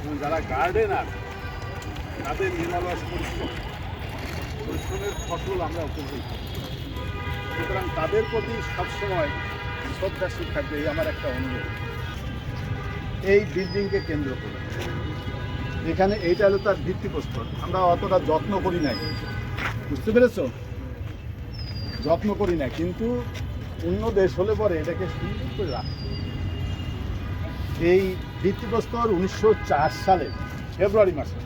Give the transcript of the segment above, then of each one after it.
এবং যারা গার্ডেনার তাদের নিরলস পরিশ্রম। পরিশ্রমের ফসল আমরা উপভোগ সুতরাং তাদের প্রতি সবসময় শ্রদ্ধাশীল থাকবে, এই আমার একটা অনুরোধ। এই বিল্ডিংকে কেন্দ্র করে। এখানে এইটা হলো তার ভিত্তিপ্রস্তর। আমরা অতটা যত্ন করি নাই। বুঝতে পেরেছ? যত্ন করি না কিন্তু অন্য দেশ হলে পরে এটাকে সুন্দর করে রাখে এই ভিত্তিপ্রস্তর উনিশশো চার সালে, ফেব্রুয়ারি মাসে।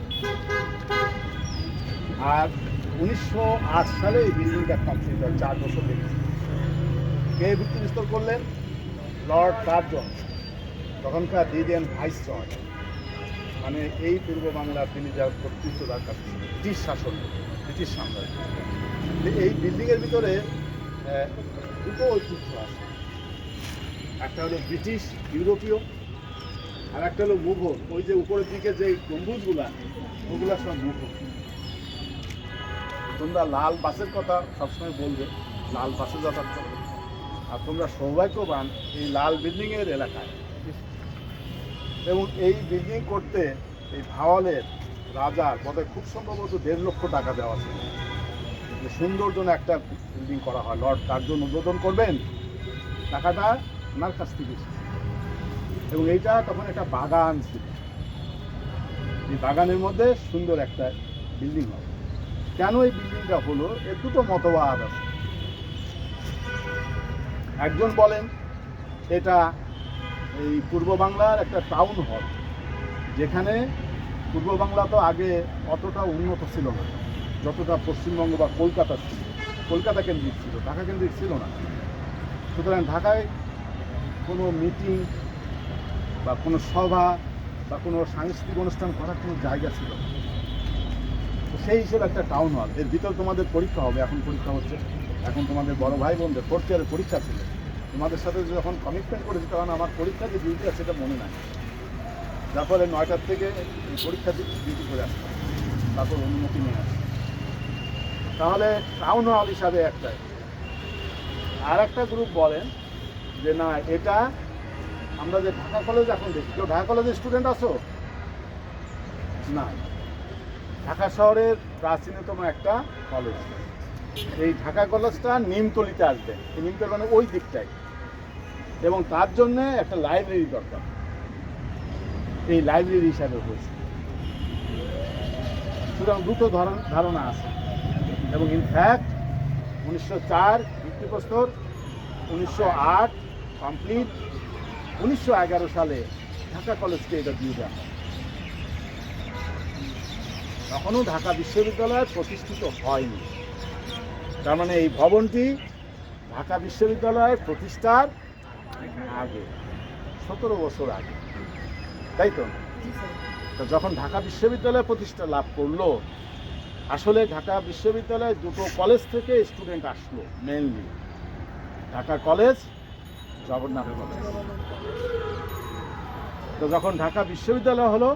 আর উনিশশো আট সালে এই বিল্ডিংটা কমপ্লিট হয়, চার বছর লেগে কে ভিত্তিপ্রস্তর করলেন? লর্ড কার্জন তখনকার দিদিয়ান ভাইস রয় মানে এই পূর্ব বাংলার তিনি যার কর্তৃত্ব দরকার ব্রিটিশ শাসন, ব্রিটিশ সাম্রাজ্য। এই বিল্ডিংয়ের ভিতরে দুটো ঐতিহ্য আছে। একটা হলো ব্রিটিশ, ইউরোপীয় আর একটা হলো মুঘল। ওই যে উপরের দিকে যে গম্বুজগুলা, ওগুলা সব মুঘল। তোমরা লাল বাসের কথা সবসময় বলবে, লাল বাসে যাতায়াত আর তোমরা সৌভাগ্যবান এই লাল বিল্ডিংয়ের এলাকায়। এবং এই বিল্ডিং করতে এই ভাওয়ালের রাজার পদে খুব সম্ভবত দেড় লক্ষ টাকা দেওয়া ছিল। যে জন্য একটা বিল্ডিং করা হয়। লর্ড, তার জন্য উদ্বোধন করবেন? টাকাটা ওনার কাছ থেকে। এবং এইটা তখন একটা বাগান ছিল। এই বাগানের মধ্যে সুন্দর একটা বিল্ডিং হয় কেন এই বিল্ডিংটা হলো? এর দুটো মতবাদ আছে। একজন বলেন, এটা এই পূর্ব বাংলার একটা টাউন হল যেখানে পূর্ব বাংলা তো আগে অতটা উন্নত ছিল না। যতটা পশ্চিমবঙ্গ বা কলকাতা ছিল। কলকাতা কেন্দ্রিক ছিল, ঢাকা কেন্দ্রিক ছিল না। সুতরাং ঢাকায় কোনো মিটিং বা কোনো সভা বা কোনো সাংস্কৃতিক অনুষ্ঠান করার কোনো জায়গা ছিল তো সেই হিসেবে একটা টাউন হল এর ভিতর তোমাদের পরীক্ষা হবে, এখন পরীক্ষা হচ্ছে। এখন তোমাদের বড় ভাই বোনদের ফোর্থ ইয়ারের পরীক্ষা ছিল। তোমাদের সাথে যখন কমিটমেন্ট করেছি, তখন আমার পরীক্ষা যে ডিউটি আছে সেটা মনে নাই। যার ফলে নয়টার থেকে পরীক্ষা ডিউটি করে আসতাম তারপর অনুমতি নিয়ে আসতাম তাহলে টাউন হল হিসাবে একটাই। আর একটা গ্রুপ বলেন যে, না, এটা আমরা যে ঢাকা কলেজ এখন দেখি। কেউ ঢাকা কলেজের স্টুডেন্ট আছো? না ঢাকা শহরের প্রাচীনতম একটা কলেজ এই ঢাকা কলেজটা নিমতলিতে আসবে। নিমতলি মানে ওই দিকটায়। এবং তার জন্য একটা লাইব্রেরি দরকার। এই লাইব্রেরি হিসাবে হয়েছে। সুতরাং দুটো ধারণা আছে। এবং ইনফ্যাক্ট উনিশশো চার ভিত্তিপ্রস্তর, উনিশশো আট কমপ্লিট উনিশশো এগারো সালে ঢাকা কলেজকে এটা দিয়ে দেওয়া হয়। তখনও ঢাকা বিশ্ববিদ্যালয় প্রতিষ্ঠিত হয়নি। তার মানে এই ভবনটি ঢাকা বিশ্ববিদ্যালয়ের প্রতিষ্ঠার আগে সতেরো বছর আগে। তাই তো? তো যখন ঢাকা বিশ্ববিদ্যালয় প্রতিষ্ঠা লাভ করল আসলে ঢাকা বিশ্ববিদ্যালয়ে দুটো কলেজ থেকে স্টুডেন্ট আসলো মেনলি ঢাকা কলেজ জগন্নাথ তো যখন ঢাকা বিশ্ববিদ্যালয় হলো,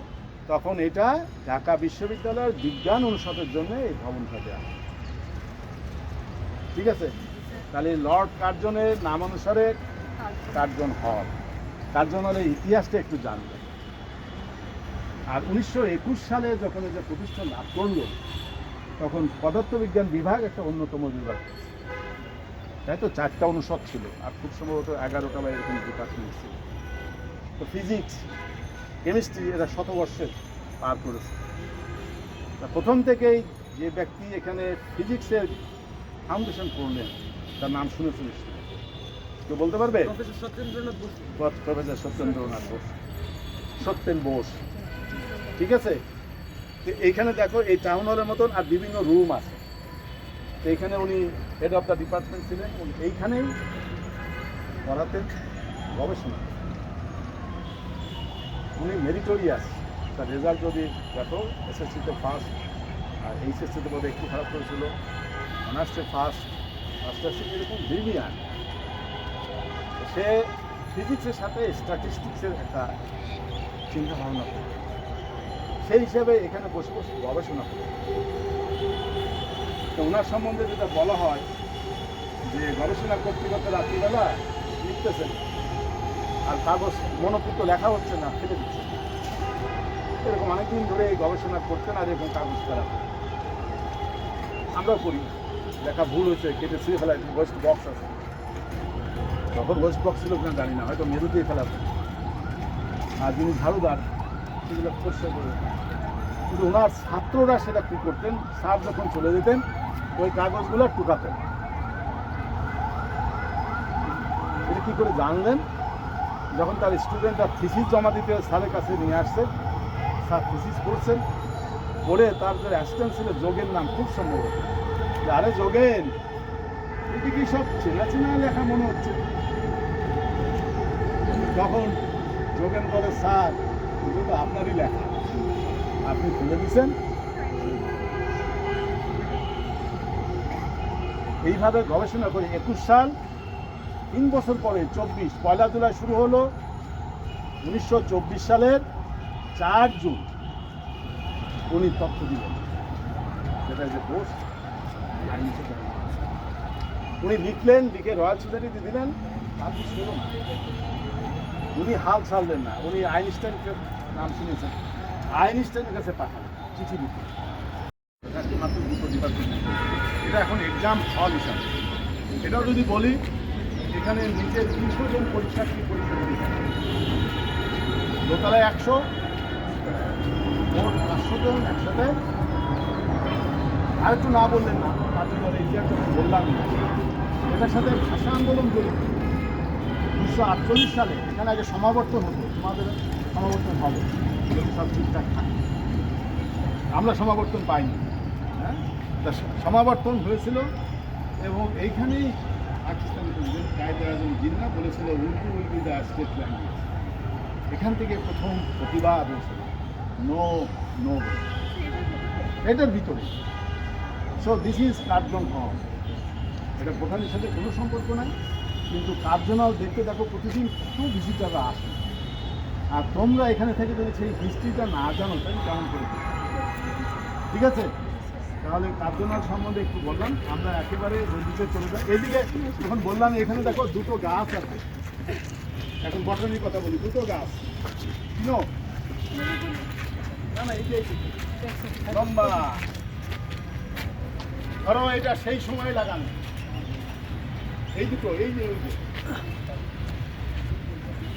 তখন এটা ঢাকা বিশ্ববিদ্যালয়ের বিজ্ঞান অনুষদের জন্য এই ভবনটা দেওয়া ঠিক আছে? তাহলে লর্ড কার্জনের নাম অনুসারে কার্জন হল। কার্জন হলের ইতিহাসটা একটু জানবেন। আর উনিশশো একুশ সালে যখন এটা প্রতিষ্ঠান লাভ করল, তখন পদার্থবিজ্ঞান বিভাগ একটা অন্যতম বিভাগ। তাই তো চারটা অনুষদ ছিল আর খুব সম্ভবত এগারোটা বা এরকম ডিপার্টমেন্ট ছিল। তো ফিজিক্স কেমিস্ট্রি এরা শতবর্ষে পার করেছে। তা প্রথম থেকেই যে ব্যক্তি এখানে ফিজিক্সের ফাউন্ডেশন করলেন তার নাম শুনেছেন নিশ্চয়ই। কেউ বলতে পারবে? প্রফেসর সত্যেন্দ্রনাথ বসু। প্রফেসর সত্যেন্দ্রনাথ বোস। সত্যেন বোস। ঠিক আছে? তো এইখানে দেখো এই টাউন হলের মতন আর বিভিন্ন রুম আছে। তো এইখানে উনি হেড অফ দ্য ডিপার্টমেন্ট ছিলেন উনি। এইখানেই পড়াতেন গবেষণা। উনি মেরিটোরিয়াস তার রেজাল্ট যদি দেখো এসএসসিতে ফার্স্ট আর এইচএসসিতে বোধহয় একটু খারাপ করেছিল। অনার্সে ফার্স্ট মাস্টার্সে এরকম ব্রিলিয়ান সে ফিজিক্সের সাথে স্ট্যাটিস্টিক্সের একটা চিন্তা ভাবনা করে সেই হিসাবে এখানে বসে বসে গবেষণা করে তো ওনার সম্বন্ধে যেটা বলা হয় যে গবেষণা করতে করতে রাত্রিবেলা লিখতেছেন। আর কাগজ মনোপুত লেখা হচ্ছে না, ফেলে দিচ্ছে। এরকম অনেকদিন ধরে এই গবেষণা করতেন আর এরকম কাগজ করা। আমরাও করি লেখা ভুল হয়েছে, কেটে ছিঁড়ে ফেলা ওয়েস্ট বক্স আছে। তখন ওয়েস্ট বক্স ছিল কিনা জানি না, হয়তো মেরুতেই ফেলা। আর যিনি ঝাড়ুদার, সেগুলো পরিষ্কার করে কিন্তু ওনার ছাত্ররা সেটা কী করতেন? স্যার যখন চলে যেতেন ওই কাগজগুলো টুকাতেন এটা কী করে জানলেন? যখন তার স্টুডেন্টরা থিসিস জমা দিতে স্যারের কাছে নিয়ে আসছে স্যার থিসিস করছেন পড়ে তার যে অ্যাসিস্ট্যান্ট ছিল যোগের নাম খুব সম্ভবত যে, আরে যোগেন এটা কি সব চেনা চেনা লেখা মনে হচ্ছে? তখন যোগেন বলে স্যার তো আপনারই লেখা। আপনি তুলে দিচ্ছেন এইভাবে গবেষণা করে একুশ সাল, তিন বছর পরে চব্বিশ, পয়লা জুলাই শুরু হলো উনিশশো চব্বিশ সালের চার জুন। উনি তথ্য দিলেন। যেটা যে পোস্ট উনি লিখলেন, লিখে রয়্যাল সোসাইটিতে দিলেন উনি হাল ছাড়লেন না, উনি আইনস্টাইনকে নাম শুনেছেন। আইনস্টাইনের কাছে পাঠালেন, চিঠি লিখে এটা একটি মাত্র দুটো ডিপার্টমেন্ট? এটা এখন এক্সাম হল হিসাবে। এটাও যদি বলি, এখানে নিচে তিনশো জন পরীক্ষার্থী পরীক্ষা দিতে দোতলায় একশো, মোট পাঁচশো জন একসাথে। আর একটু না বললেন না, তার জন্য ইতিহাস বললাম না। এটার সাথে ভাষা আন্দোলন জড়িত। উনিশশো আটচল্লিশ সালে, এখানে আগে সমাবর্তন হতো। তোমাদের সমাবর্তন হবে। যদি সব ঠিকঠাক থাকে। আমরা সমাবর্তন পাইনি। স- সমাবর্তন হয়েছিল এবং এইখানেই পাকিস্তানি প্রেসিডেন্ট কায়দা আজম জিন্না বলেছিল Urdu be the state language এখান থেকে প্রথম প্রতিবাদ হয়েছিল। নো নো এটার ভিতরে। সো দিস ইজ কার্জন হল এটা বোটানির সাথে কোনো সম্পর্ক নাই, কিন্তু কার্জনাল দেখতে দেখো প্রতিদিন কত ভিজিটাররা আসে। আর তোমরা এখানে থেকে যদি সেই হিস্ট্রিটা না জানো, তাহলে কেমন করে ঠিক আছে? তাহলে কার্জনাল সম্বন্ধে একটু বললাম। আমরা একেবারে নদীতে চলে যাই। এদিকে যখন বললাম, এখানে দেখো দুটো গাছ আছে। এখন বটানির কথা বলি, দুটো গাছ। নো না না, এই যে। লম্বা। ধরো, এটা সেই সময় লাগানো। এই দুটো, এই যে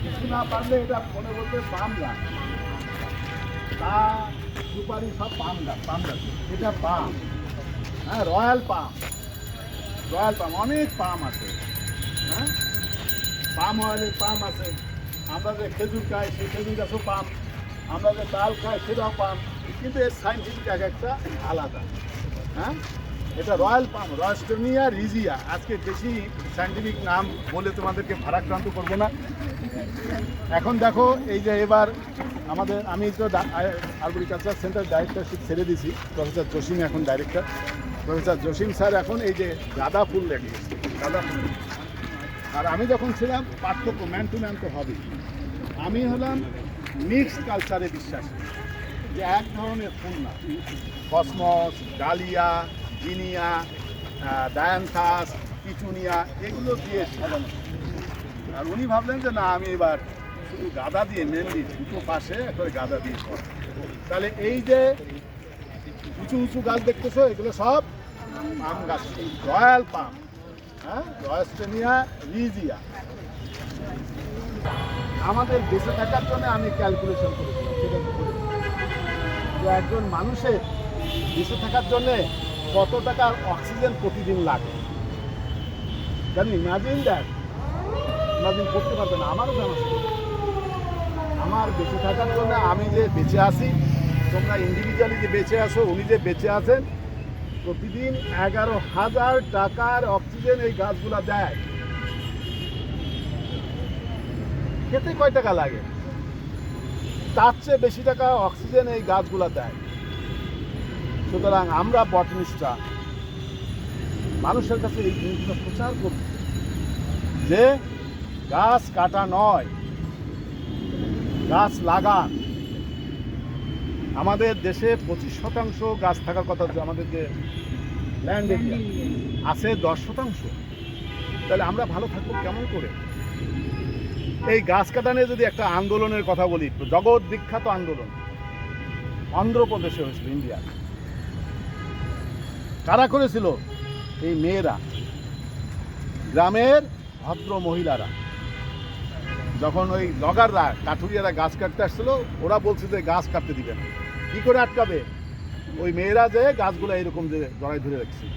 কিছু না পারলে এটা মনে বলতে পাম গাছ তা সুপারি সব পাম গাছ পাম গাছ এটা পাম। হ্যাঁ রয়্যাল পাম। রয়্যাল পাম, অনেক পাম আছে। হ্যাঁ? পাম অয়েলের পাম আছে। আমরা যে খেজুর খাই, সেই খেজুর গাছও পাম। আমরা যে ডাল খাই, সেটাও পাম। কিন্তু এর সাইন্টিফিক এক একটা আলাদা। হ্যাঁ? এটা রয়্যাল পাম রয়স্টনিয়া রিজিয়া। আজকে বেশি সাইন্টিফিক নাম বলে তোমাদেরকে ভারাক্রান্ত করব না। এখন দেখো, এই যে এবার আমাদের, আমি তো আরবরিকালচার সেন্টার ডাইরেক্টরশিপ ছেড়ে দিছি প্রফেসর জসিম এখন ডাইরেক্টর প্রফেসর জসিম স্যার এখন এই যে গাঁদা ফুল লাগিয়েছে গাঁদা ফুল। আর আমি যখন ছিলাম, পার্থক্য ম্যান টু ম্যান তো হবে আমি হলাম মিক্সড কালচারে বিশ্বাসী। যে এক ধরনের ফুল না। Cosmos, dahlia zinnia dianthus petunia এগুলো দিয়ে সাজানো। আর উনি ভাবলেন যে, না, আমি এবার শুধু গাদা দিয়ে মেনলি দুটো পাশে করে গাদা দিয়ে। তাহলে এই যে উঁচু উঁচু গাছ দেখতেছো, এগুলো সব পাম গাছ। রয়্যাল পাম হ্যাঁ? রয়স্টেনিয়া রিজিয়া আমাদের বেঁচে থাকার জন্য আমি ক্যালকুলেশন করেছিলাম যে একজন মানুষের বেঁচে থাকার জন্যে কত টাকার অক্সিজেন প্রতিদিন লাগে? জানি ইমাজিন দেখ ইমাজিন করতে পারবে না আমারও জানা। আমার বেঁচে থাকার জন্য আমি যে বেঁচে আছি, তোমরা ইন্ডিভিজুয়ালি যে বেঁচে আছো, উনি যে বেঁচে আছেন, প্রতিদিন এগারো হাজার টাকার অক্সিজেন এই গাছগুলা দেয়। খেতে কয় টাকা লাগে? তার চেয়ে বেশি টাকা অক্সিজেন এই গাছগুলা দেয়। সুতরাং আমরা বটনিস্টরা মানুষের কাছে এই জিনিসটা প্রচার করব যে গাছ কাটা নয়, গাছ লাগান। আমাদের দেশে পঁচিশ শতাংশ গাছ থাকার কথা আমাদের যে ল্যান্ড আছে দশ শতাংশ। তাহলে আমরা ভালো থাকব কেমন করে? এই গাছ কাটা নিয়ে যদি একটা আন্দোলনের কথা বলি, জগৎ বিখ্যাত আন্দোলন, অন্ধ্রপ্রদেশে হয়েছিল ইন্ডিয়া কারা করেছিল? এই মেয়েরা। গ্রামের ভদ্র মহিলারা। যখন ওই লগাররা, কাঠুরিয়ারা গাছ কাটতে আসছিল, ওরা বলছে যে গাছ কাটতে দিবে না। কী করে আটকাবে? ওই মেয়েরা যে গাছগুলো এরকম যে জড়াই ধরে রাখছে।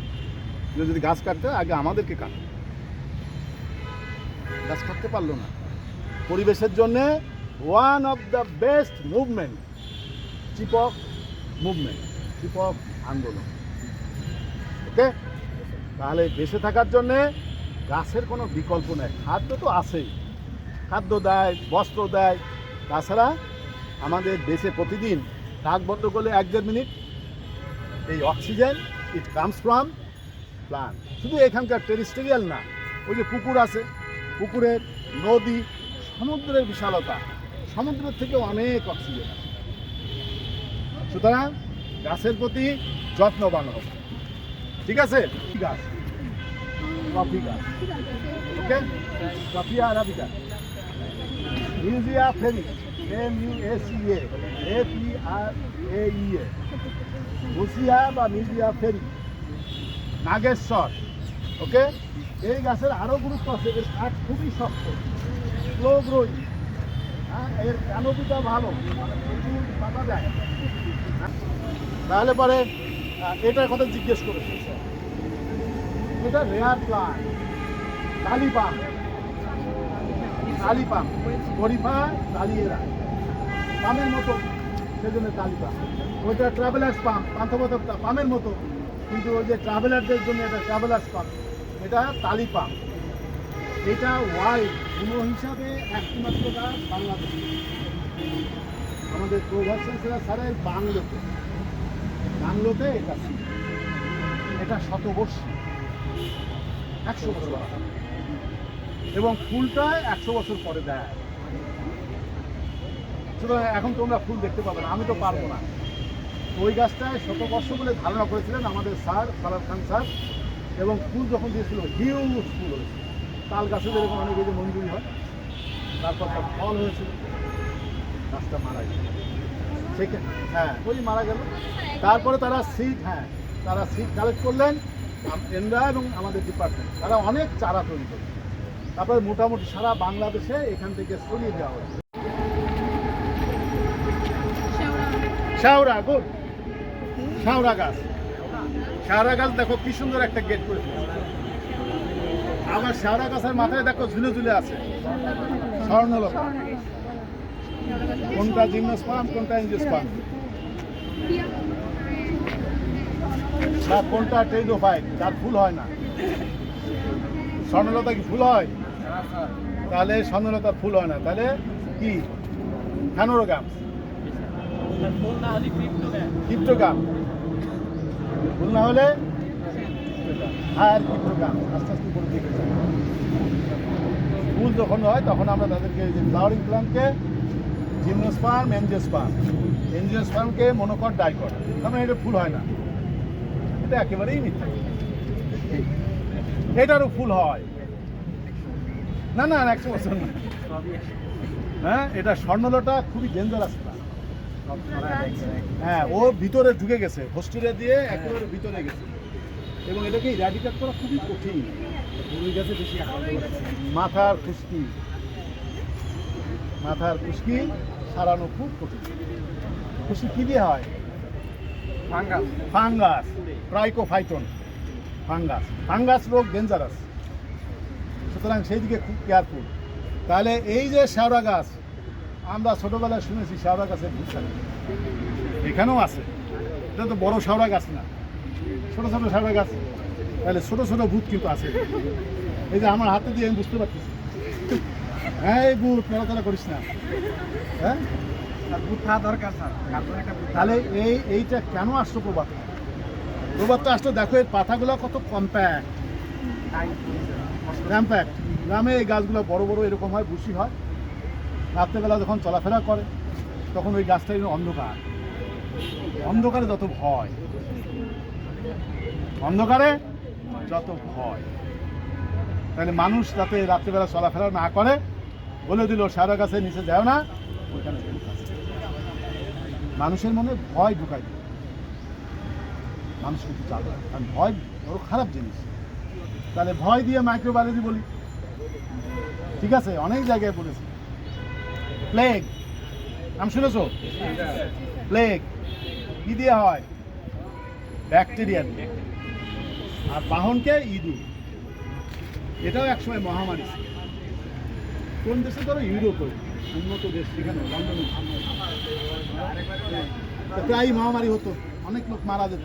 যদি গাছ কাটতে আগে আমাদেরকে কাট। গাছ কাটতে পারল না। পরিবেশের জন্য one of the best movement Chipko movement Chipko আন্দোলন। ওকে তাহলে বেঁচে থাকার জন্যে গাছের কোনো বিকল্প নেই। খাদ্য তো আছেই। খাদ্য দেয়, বস্ত্র দেয়। তাছাড়া আমাদের দেশে প্রতিদিন নাক বন্ধ করলে এক দেড় মিনিট এই oxygen it comes from plant শুধু এখানকার টেরিস্টেরিয়াল না, ওই যে পুকুর আছে, পুকুরের নদী, সমুদ্রের বিশালতা, সমুদ্রের থেকে অনেক অক্সিজেন আছে সুতরাং গাছের প্রতি যত্নবান হবে ঠিক আছে? গাছ। ওকে? ফেরি। M U E A. P R A E A. বা মিউজিয়া ফেরি। নাগেশ্বর। ওকে? এই গাছের আরও গুরুত্ব আছে। এর কাঠ খুবই শক্ত। স্লো গ্রোয়িং হ্যাঁ এর ক্যানোপিটা ভালো? পাতা দেয়। হ্যাঁ? তাহলে পরে এটার কথা জিজ্ঞেস করেছে এটা রেয়ার প্লান্ট কালি পাম কালি পাম গরিফা কালিয়েরা পামের মতো, সেজন্য কালি পাম ওইটা ট্রাভেলার্স পাম্প পান্থপথ পামের মতো। কিন্তু ওই যে ট্রাভেলারদের জন্য এটা ট্রাভেলার্স পাম্প এটা তালি পাম এটা ওয়াইল্ড গুণ হিসাবে একমাত্র গাছ বাংলাদেশ। আমাদের প্রভাষণ সেরা স্যারের বাংলোতে। বাংলোতে এটা ছিল। এটা শতবর্ষী। একশো বছর। এবং ফুলটা একশো বছর পরে দেয়। সুতরাং এখন তোমরা ফুল দেখতে পাবে না, আমি তো পারব না। ওই গাছটায় শতবর্ষ বলে ধারণা করেছিলেন আমাদের স্যার সালার খান স্যার। এবং ফুল যখন দিয়েছিল, হিউজ ফুল হয়েছিল। তাল গাছে যেরকম অনেক মঞ্জুরি হয়, তারপর তার ফল হয়েছিল। গাছটা মারা গেল হ্যাঁ ওই মারা গেল। তারপরে তারা সিট হ্যাঁ তারা সিট কালেক্ট করলেন এনরা এবং আমাদের ডিপার্টমেন্ট তারা অনেক চারা তৈরি করলেন। তারপরে মোটামুটি সারা বাংলাদেশে এখান থেকে ছড়িয়ে দেওয়া হয়েছে। শাওরা গুড শাওরা গাছ। শাওরা গাছ, দেখো কি সুন্দর একটা গেট করে। আবার শাওরা গাছের মাথায় দেখো ঝুলে ঝুলে আছে। স্বর্ণলতা। কোনটা জিমনোস্পাম কোনটা এনজিওস্পাম না কোনটা টেইডোফাইট তার ফুল হয় না। স্বর্ণলতা কি ফুল হয়? তাহলে স্বর্ণলতার ফুল হয় না। তাহলে কি? ফ্যানোরোগাম ক্রিপ্টোগাম ফুল না হলে আর ক্রিপ্টোগাম আস্তে আস্তে করে যায়। ফুল যখন হয়, তখন আমরা তাদেরকে ফ্লাওয়ারিং প্ল্যান্টকে জিমনোস্পার্ম এনজিওস্পার্ম এনজিওস্পার্মকে মনোকট ডাইকট তার মানে এটা ফুল হয় না। এটা একেবারেই মিথ্যা। এটারও ফুল হয়। না না একশো বছর না। হ্যাঁ এটা স্বর্ণলতা খুবই ডেঞ্জারাস হ্যাঁ ও ভিতরে ঢুকে গেছে। হোস্টেলে দিয়ে একেবারে ভিতরে গেছে। এবং এটাকে ইরাডিকেট করা খুবই কঠিন। মাথার খুশকি। মাথার খুশকি সারানো খুব কঠিন। খুশি কী দিয়ে হয়? ফাঙ্গাস। Trichophyton fungus. ফাঙ্গাস রোগ ডেঞ্জারাস সুতরাং সেই দিকে খুব কেয়ারফুল তাহলে এই যে শেওড়া গাছ আমরা ছোটোবেলায় শুনেছি শেওড়া গাছের ভূত থাকে এখানেও আছে। এটা তো বড় শেওড়া গাছ না। ছোটো ছোটো শেওড়া গাছ। তাহলে ছোটো ছোটো ভূত কিন্তু আছে। এই যে আমার হাতে দিয়ে আমি বুঝতে পারতেছি। হ্যাঁ করিস না। হ্যাঁ? তাহলে এই, এইটা কেন আসলো প্রবাদ প্রবাদটা দেখো পাতাগুলো কত গ্রামে এই গাছগুলো বড় বড় এরকম হয় বুশি হয়। রাত্রেবেলা যখন চলাফেরা করে, তখন ওই গাছটা অন্ধকার। অন্ধকারে যত ভয়, অন্ধকারে যত ভয়। তাহলে মানুষ যাতে রাত্রেবেলা চলাফেরা না করে বলে দিল, সারা গাছের নিচে যাও না। ওইখানে মানুষের মনে ভয় ঢুকাই দেয় মানুষ কিন্তু কারণ ভয় বড় খারাপ জিনিস। তাহলে ভয় দিয়ে মাইক্রোবায়োলজি বলি। ঠিক আছে, অনেক জায়গায় বলেছি। প্লেগ নাম শুনেছো? প্লেগ কি দিয়ে হয়? ব্যাকটেরিয়া দিয়ে। আর বাহনকে ইঁদুর এটাও একসময় মহামারী ছিল। কোন দেশে ধরো? ইউরোপে। উন্নত দেশ সেখানে লন্ডনে প্রায় মহামারী হতো। অনেক লোক মারা যেত।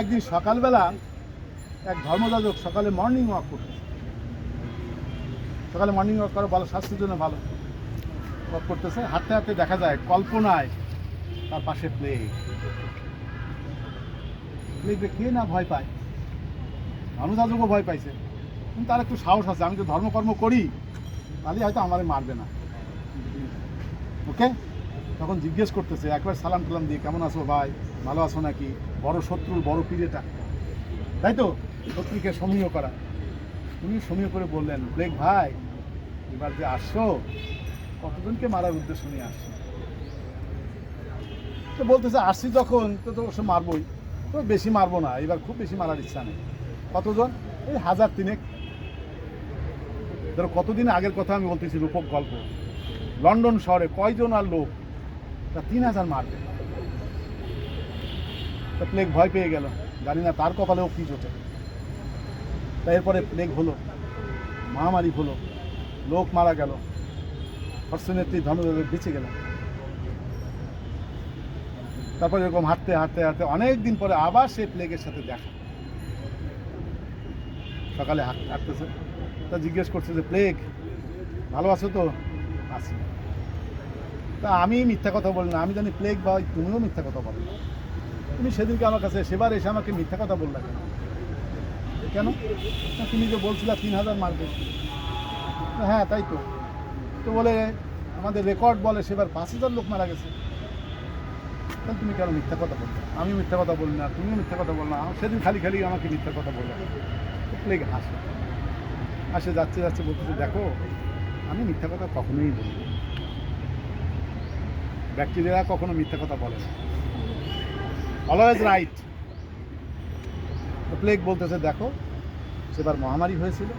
একদিন সকালবেলা এক ধর্মযাজক সকালে মর্নিং ওয়াক করতে। সকালে মর্নিং ওয়াক করা, ভালো, স্বাস্থ্যের জন্য ভালো। ওয়াক করতেছে। হাঁটতে হাঁটতে দেখা যায়, কল্পনায় তার পাশে প্লেগ প্লেগে কে না ভয় পায়? ধর্মযাজকও ভয় পাইছে। কিন্তু তার একটু সাহস আছে, আমি তো ধর্মকর্ম করি, তাহলে হয়তো আমারে মারবে না। ওকে? তখন জিজ্ঞেস করতেছে, একবার সালাম টালাম দিয়ে, কেমন আছো ভাই? ভালো আছো নাকি? বড় শত্রুর, বড় পীরেটা। তাই তো? শত্রুকে সমীহ করা। উনি সমীহ করে বললেন ব্লেক ভাই, এবার যে আসছো, কতজনকে মারার উদ্দেশ্য নিয়ে আসছো? তো বলতেছে, আসছি যখন, তো তো মারবই। তো বেশি মারবো না, এবার খুব বেশি মারার ইচ্ছা নেই। কতজন? এই হাজার তিনেক। ধরো কতদিন আগের কথা আমি বলতেছি রূপক গল্প। লন্ডন শহরে কয়জন আর লোক? তা তিন হাজার মারবে। তা প্লেগ ভয় পেয়ে গেল। জানি না তার কপালেও কি জোটে। তা এরপরে প্লেগ হলো, মহামারী হলো, লোক মারা গেল অর্থনেত্রী ধর্ম বেঁচে গেল। তারপর এরকম হাঁটতে হাঁটতে হাঁটতে অনেক দিন পরে আবার সে প্লেগের সাথে দেখা। সকালে হাঁট- হাঁটতেছে। তা জিজ্ঞেস করছে যে প্লেগ ভালো আছো তো? আছি। তা আমি মিথ্যা কথা বলি না। আমি জানি প্লেগ ভাই তুমিও মিথ্যা কথা বলো। তুমি সেদিনকে আমার কাছে সেবার এসে আমাকে মিথ্যা কথা বললা কেন? কেন? তুমি যে বলছিলা তিন হাজার মারবে না, হ্যাঁ তাই তো। তো বলে আমাদের রেকর্ড বলে সেবার পাঁচ হাজার লোক মারা গেছে। তাহলে তুমি কেন মিথ্যা কথা বলছো আমি মিথ্যা কথা বলি না তুমিও মিথ্যা কথা বল না। সেদিন খালি খালি আমাকে মিথ্যা কথা বললে প্লেগ হাসে। হাসে যাচ্ছে যাচ্ছে বলতেছে, দেখো, আমি মিথ্যা কথা কখনোই বলি না। কখনো মিথ্যা কথা বলে অলওয়েজ রাইট প্লেগ বলতেছে, দেখো সেবার মহামারী হয়েছিল।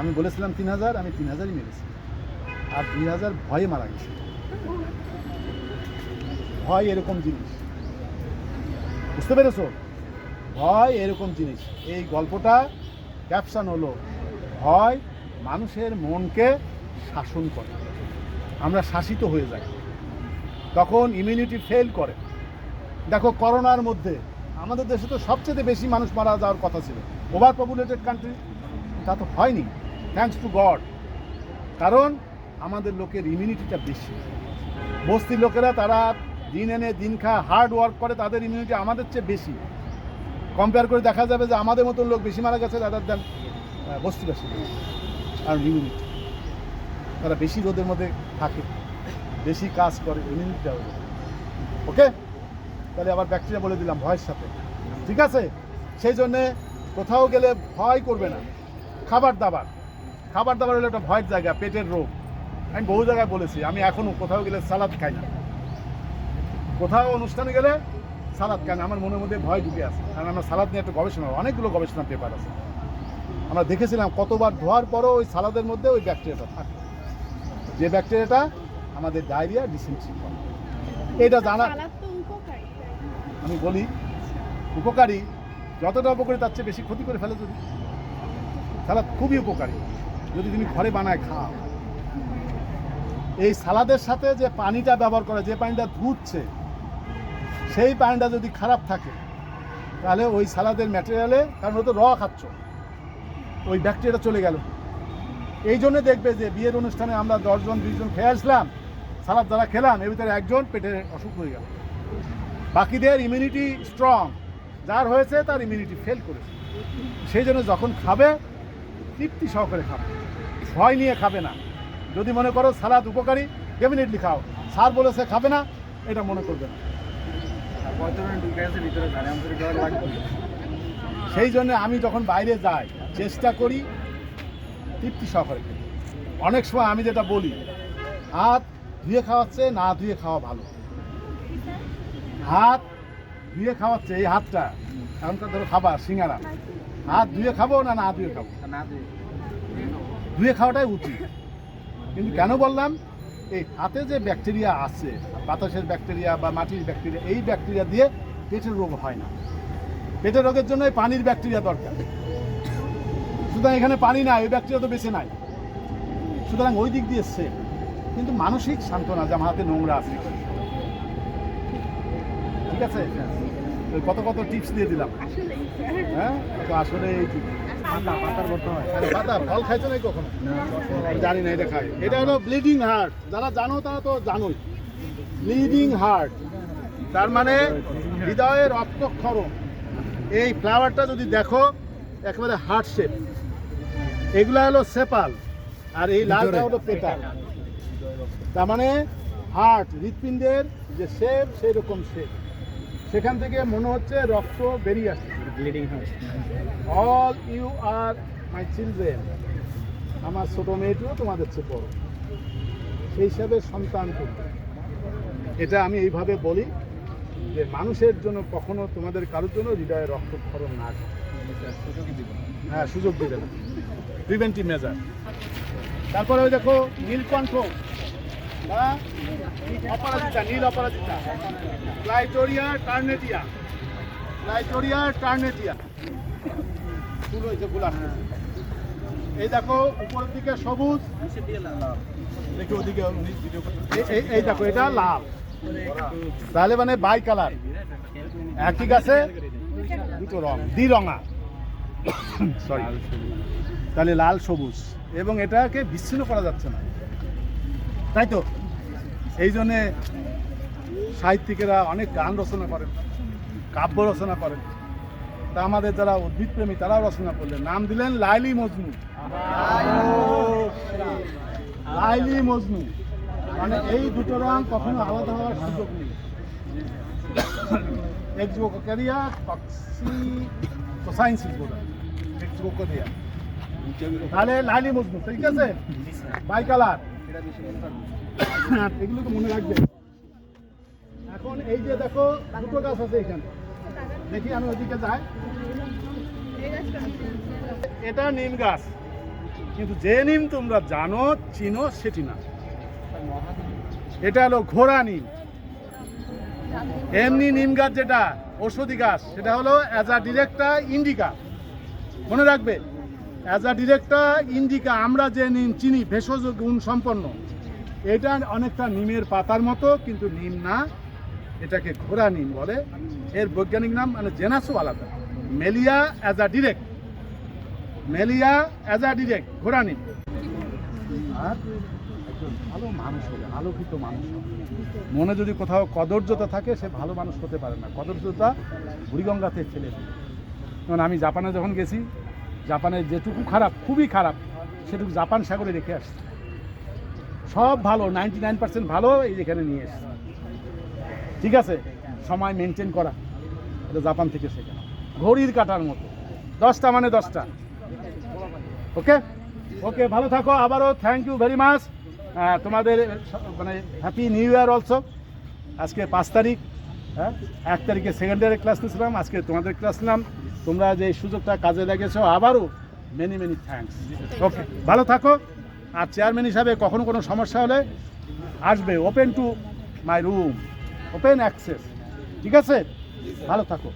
আমি বলেছিলাম তিন হাজার, আমি তিন হাজারই মেরেছি। আর দুই হাজার ভয়ে মারা গেছে। ভয় এরকম জিনিস। বুঝতে পেরেছ? ভয় এরকম জিনিস। এই গল্পটা ক্যাপশন হলো ভয়, মানুষের মনকে শাসন করে। আমরা শাসিত হয়ে যাই। তখন ইমিউনিটি ফেল করে। দেখো, করোনার মধ্যে আমাদের দেশে তো সবচেয়ে বেশি মানুষ মারা যাওয়ার কথা ছিল। ওভার পপুলেটেড কান্ট্রি তা তো হয়নি। থ্যাংকস টু গড কারণ আমাদের লোকের ইমিউনিটিটা বেশি। বস্তির লোকেরা তারা দিন এনে দিন খা হার্ড ওয়ার্ক করে, তাদের ইমিউনিটি আমাদের চেয়ে বেশি। কম্পেয়ার করে দেখা যাবে যে আমাদের মতো লোক বেশি মারা গেছে তাদের দেন বস্তিবাসী আর ইমিউনিটি তারা বেশি রোদের মধ্যে থাকে। বেশি কাজ করে ইমিউনিটিটা ওকে? তাহলে আবার ব্যাকটেরিয়া বলে দিলাম ভয়ের সাথে। ঠিক আছে? সেই জন্যে কোথাও গেলে ভয় করবে না। খাবার দাবার। খাবার দাবার হলো একটা ভয়ের জায়গা, পেটের রোগ। আমি বহু জায়গায় বলেছি, আমি এখনও কোথাও গেলে সালাদ খাই না। কোথাও অনুষ্ঠানে গেলে সালাদ খাই না। আমার মনের মধ্যে ভয় ঢুকে আছে। কারণ আমার সালাদ নিয়ে একটা গবেষণা, অনেকগুলো গবেষণা পেপার আছে। আমরা দেখেছিলাম কতবার ধোয়ার পরও ওই সালাদের মধ্যে ওই ব্যাকটেরিয়াটা থাকে। যে ব্যাকটেরিয়াটা আমাদের ডায়রিয়া ডিসেন্ট্রি করে এটা জানা আমি বলি উপকারী যতটা উপকারী তার চেয়ে বেশি ক্ষতি করে ফেলে যদি। সালাদ খুবই উপকারী যদি তুমি ঘরে বানায় খাও। এই সালাদের সাথে যে পানিটা ব্যবহার করে যে পানিটা ধুচ্ছে সেই পানিটা যদি খারাপ থাকে তাহলে ওই সালাদের ম্যাটেরিয়ালে কারণ ও তো র খাচ্ছ। ওই ব্যাকটেরিয়া চলে গেল। এই জন্য দেখবে যে বিয়ের অনুষ্ঠানে আমরা দশজন, বিশজন খেয়ে আসলাম, সালাদ যারা খেলাম, এর ভিতরে একজন পেটে অসুখ হয়ে গেল। বাকিদের ইমিউনিটি স্ট্রং যার হয়েছে তার ইমিউনিটি ফেল করেছে। সেই জন্য যখন খাবে, তৃপ্তি সহকারে খাবে। ভয় নিয়ে খাবে না। যদি মনে করো সালাদ উপকারী ডেফিনেটলি খাও। স্যার বলেছে খাবে না, এটা মনে করবে না। সেই জন্য আমি যখন বাইরে যাই চেষ্টা করি তৃপ্তি সহকারে। অনেক সময় আমি যেটা বলি হাত ধুয়ে খাওয়াচ্ছে না ধুয়ে খাওয়া ভালো। হাত ধুয়ে খাওয়াচ্ছে এই হাতটা এখনকার ধরো খাবার সিঙ্গারা হাত ধুয়ে খাব না না ধুয়ে খাব। ধুয়ে খাওয়াটাই উচিত। কিন্তু কেন বললাম এই হাতে যে ব্যাকটেরিয়া আছে বাতাসের ব্যাকটেরিয়া বা মাটির ব্যাকটেরিয়া এই ব্যাকটেরিয়া দিয়ে পেটের রোগ হয় না। পেটের রোগের জন্য পানির ব্যাকটেরিয়া দরকার। সুতরাং এখানে পানি নাই ওই ব্যাকটেরিয়া তো বেঁচে নাই। সুতরাং ওই দিক দিয়ে সেফ কিন্তু মানসিক সান্ত্বনা যে আমার হাতে নোংরা আছে। ঠিক আছে? কত কত টিপস দিয়ে দিলাম। হ্যাঁ? তো আসলে এই পাতা ফল খাইছো নাই কখনো? জানি না এটা খাই। এটা হলো ব্লিডিং হার্ট যারা জানো তারা তো জানোই। ব্লিডিং হার্ট তার মানে হৃদয়ের রক্তক্ষরণ। এই ফ্লাওয়ারটা যদি দেখো একেবারে হার্ট শেপ এগুলা হলো সেপাল আর এই লালটা হলো পেটাল তার মানে হার্ট হৃৎপিণ্ডের যে শেপ সেই রকম শেপ সেখান থেকে মনে হচ্ছে রক্ত বেরিয়ে আসছে। ব্লিডিং হয় all you are my children আমার ছোট মেয়েটিও তোমাদের চেয়ে বড়। সেই হিসাবে সন্তান। এটা আমি এইভাবে বলি। যে মানুষের জন্য কখনো তোমাদের কারোর জন্য হৃদয়ে রক্তক্ষরণ না। হ্যাঁ সুযোগ দেবে। না প্রিভেন্টিভ মেজার তারপরে ওই দেখো নীলকণ্ঠ বা অপরাজিতা, নীল অপরাজিতা। ক্লাইটোরিয়া টার্নেটিয়া। ক্লাইটোরিয়া টার্নেটিয়া। হয়েছে ফুল আসছে এই দেখো, উপরের দিকে সবুজ। দেখি ওদিকে এই- এই- এই দেখো, এটা লাল। তাহলে মানে বাই কালার। একই গাছে দুটো রং দ্বিরঙা। সরি তাহলে লাল সবুজ। এবং এটাকে বিচ্ছিন্ন করা যাচ্ছে না। তাই তো? এই জন্যে সাহিত্যিকেরা অনেক গান রচনা করেন কাব্য রচনা করেন। তা আমাদের যারা উদ্ভিদ প্রেমী তারাও রচনা করলেন। নাম দিলেন লাইলি মজনু। লাইলি মজনু। মানে এই দুটো রং কখনো আলাদা হওয়ার সুযোগ নেই। এক্সবোকারিয়া টক্সি সায়েন্সিস বোধ এক্সবোকারিয়া তাহলে লাইলি মজনু ঠিক আছে? বাই কালার এগুলো তো মনে রাখবে। এখন এই যে দেখো, দুটো গাছ আছে এখানে। দেখি আমি ওইদিকে যাই। এটা নিম গাছ। কিন্তু যে নিম তোমরা জানো, চিনো, সেটি না। এটা হলো ঘোড়া নিম এমনি নিম গাছ যেটা, ঔষধি গাছ, সেটা হলো অ্যাজ আ ডিরেক্টা ইন্ডিকা মনে রাখবে অ্যাজ আ ডিরেক্টা ইন্ডিকা আমরা যে নিম চিনি, ভেষজ গুণ সম্পন্ন। এটা অনেকটা নিমের পাতার মতো, কিন্তু নিম না। এটাকে ঘোড়া নিম বলে। এর বৈজ্ঞানিক নাম মানে জেনাসও আলাদা। Melia as a direct Melia as a direct ঘোড়া নিম আর ভালো মানুষ হবে আলোকিত মানুষ হবে মনে যদি কোথাও কদর্যতা থাকে, সে ভালো মানুষ হতে পারে না। কদর্যতা বুড়িগঙ্গাতে দেয় যেমন আমি জাপানে যখন গেছি, জাপানের যেটুকু খারাপ, খুবই খারাপ, সেটুকু জাপান সাগরে রেখে আসছে। সব ভালো নাইনটি নাইন পার্সেন্ট ভালো এই যেখানে নিয়ে এসেছি। ঠিক আছে? সময় মেনটেন করা। এটা জাপান থেকে শেখা। ঘড়ির কাটার মতো। দশটা মানে দশটা। ওকে? ওকে, ভালো থাকো। আবারও থ্যাংক ইউ ভেরি মাচ তোমাদের মানে হ্যাপি নিউ ইয়ার অলসো আজকে পাঁচ তারিখ হ্যাঁ? এক তারিখে সেকেন্ড ইয়ারের ক্লাস নিয়েছিলাম, আজকে তোমাদের ক্লাস নিলাম। তোমরা যে সুযোগটা কাজে লেগেছো আবারও মেনি মেনি থ্যাঙ্কস ওকে ভালো থাকো। আর চেয়ারম্যান হিসাবে কখনো কোনো সমস্যা হলে আসবে open to my room open access ঠিক আছে? ভালো থাকো।